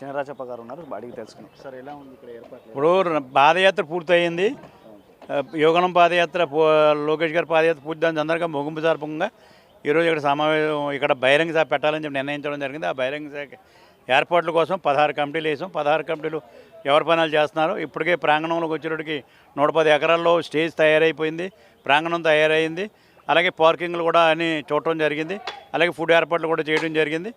చినరాచప్ప గారు ఉన్నారు అడిగి తెలుసుకున్నాం. సార్ ఎలా ఉంది ఇక్కడ ఏర్పాట్లు? ఇప్పుడు పాదయాత్ర పూర్తయింది. యోగనం పాదయాత్ర లోకేష్ గారి పాదయాత్ర పూర్తి దాని సందర్భంగా ముగింపు సందర్భంగా ఈరోజు ఇక్కడ సమావేశం ఇక్కడ బహిరంగ సభ పెట్టాలని చెప్పి నిర్ణయించడం జరిగింది. ఆ బహిరంగ సభ ఏర్పాట్ల కోసం పదహారు కమిటీలు వేసాం. పదహారు కమిటీలు ఎవరి పనులు చేస్తున్నారు? ఇప్పటికే ప్రాంగణంలోకి వచ్చేటికి నూట పది ఎకరాల్లో స్టేజ్ తయారైపోయింది. ప్రాంగణం తయారైంది. అలాగే పార్కింగ్లు కూడా అని చూడటం జరిగింది. అలాగే ఫుడ్ ఏర్పాట్లు కూడా చేయడం జరిగింది.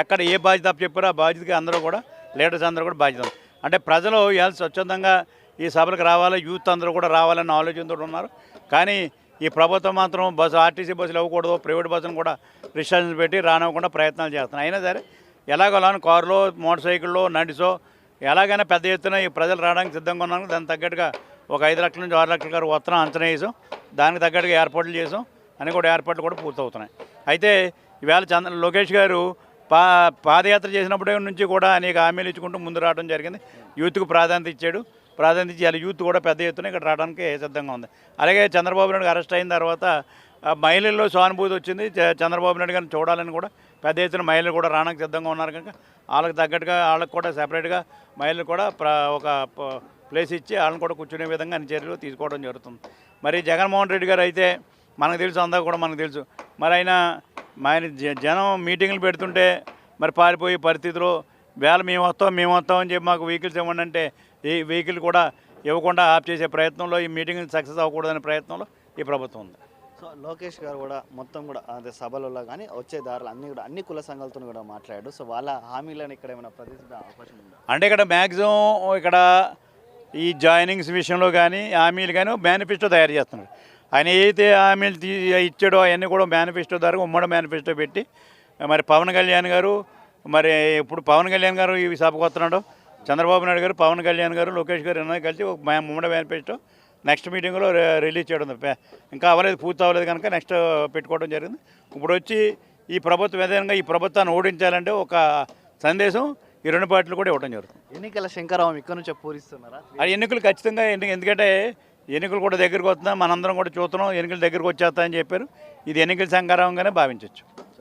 ఎక్కడ ఏ బాధ్యత అప్పు చెప్పారో ఆ బాధ్యతకి అందరూ కూడా లీడర్స్ అందరూ కూడా బాధ్యత అంటే ప్రజలు ఇవాళ స్వచ్ఛందంగా ఈ సభలకు రావాలి యూత్ అందరూ కూడా రావాలన్న ఆలోచనతో ఉన్నారు. కానీ ఈ ప్రభుత్వం మాత్రం బస్సు ఆర్టీసీ బస్సులు ఇవ్వకూడదు ప్రైవేట్ బస్సులు కూడా రిస్ట్రిక్షన్స్ పెట్టి రానివ్వకుండా ప్రయత్నాలు చేస్తున్నాయి అయినా సరే ఎలాగోలా కారులో మోటార్ సైకిల్లో నడిసో ఎలాగైనా పెద్ద ఎత్తున ఈ ప్రజలు రావడానికి సిద్ధంగా ఉన్నాను దానికి తగ్గట్టుగా ఒక ఐదు లక్షల నుంచి ఆరు లక్షల గారు వస్తున్నా అంచనా వేసాం. దానికి తగ్గట్టుగా ఏర్పాట్లు చేసాం. అని కూడా ఏర్పాట్లు కూడా పూర్తవుతున్నాయి. అయితే ఈవేళ చంద్ర లోకేష్ గారు పా పాదయాత్ర చేసినప్పుడే నుంచి కూడా అనేక హామీలు ఇచ్చుకుంటూ ముందు రావడం జరిగింది. యూత్కు ప్రాధాన్యత ఇచ్చాడు. ప్రాధాన్యత ఇచ్చి ఇలా యూత్ కూడా పెద్ద ఎత్తున ఇక్కడ రావడానికి సిద్ధంగా ఉంది. అలాగే చంద్రబాబు నాయుడు అరెస్ట్ అయిన తర్వాత మహిళల్లో సానుభూతి వచ్చింది. చంద్రబాబు నాయుడు గారిని చూడాలని కూడా పెద్ద ఎత్తున మహిళలు కూడా రావడానికి సిద్ధంగా ఉన్నారు కనుక వాళ్ళకి తగ్గట్టుగా వాళ్ళకి కూడా సెపరేట్గా మహిళలు కూడా ఒక ప- ప్లేస్ ఇచ్చి వాళ్ళని కూడా కూర్చునే విధంగా అన్ని చర్యలు తీసుకోవడం జరుగుతుంది. మరి జగన్మోహన్ రెడ్డి గారు అయితే మనకు తెలుసు అందా కూడా మనకు తెలుసు. మరి ఆయన ఆయన జనం మీటింగ్లు పెడుతుంటే మరి పారిపోయే పరిస్థితిలో వేళ మేము వస్తాం మేము వస్తాం అని చెప్పి మాకు వెహికల్స్ ఇవ్వండి అంటే ఈ వెహికల్ కూడా ఇవ్వకుండా ఆఫ్ చేసే ప్రయత్నంలో ఈ మీటింగ్ సక్సెస్ అవ్వకూడదనే ప్రయత్నంలో ఈ ప్రభుత్వం ఉంది. సో లోకేష్ గారు కూడా మొత్తం కూడా అదే సభలలో కానీ వచ్చే దారులు అన్ని కూడా అన్ని కుల సంఘాలతో కూడా మాట్లాడాడు. సో వాళ్ళ హామీలను ఇక్కడ ఏమైనా ప్రదర్శించే అవకాశం ఉందా? అంటే ఇక్కడ మ్యాక్సిమం ఇక్కడ ఈ జాయినింగ్స్ విషయంలో కానీ హామీలు కానీ మేనిఫెస్టో తయారు చేస్తున్నాడు ఆయన ఏదైతే హామీలు తీ ఇచ్చాడో అవన్నీ కూడా మేనిఫెస్టో ద్వారా ఉమ్మడి మేనిఫెస్టో పెట్టి మరి పవన్ కళ్యాణ్ గారు మరి ఇప్పుడు పవన్ కళ్యాణ్ గారు ఈ సభకు వస్తున్నాడు. చంద్రబాబు నాయుడు గారు పవన్ కళ్యాణ్ గారు లోకేష్ గారు అన్నది కలిసి ఉమ్మడి మేనిఫెస్టో నెక్స్ట్ మీటింగ్లో రిలీజ్ చేయడం ఇంకా అవ్వలేదు పూర్తి అవ్వలేదు కనుక నెక్స్ట్ పెట్టుకోవడం జరిగింది. ఇప్పుడు వచ్చి ఈ ప్రభుత్వం విధంగా ఈ ప్రభుత్వాన్ని ఓడించాలంటే ఒక సందేశం ఈ రెండు పార్టీలు కూడా ఇవ్వడం జరుగుతుంది. ఎన్నికల శంకరావం ఇక్కడ నుంచే పూరిస్తున్నారా? ఆ ఎన్నికలు ఖచ్చితంగా ఎందు- ఎందుకంటే ఎన్నికలు కూడా దగ్గరికి వస్తున్నాయి. మనందరం కూడా చూస్తున్నాం. ఎన్నికలు దగ్గరికి వచ్చేస్తాయని చెప్పారు. ఇది ఎన్నికల సంకారంగానే భావించవచ్చు.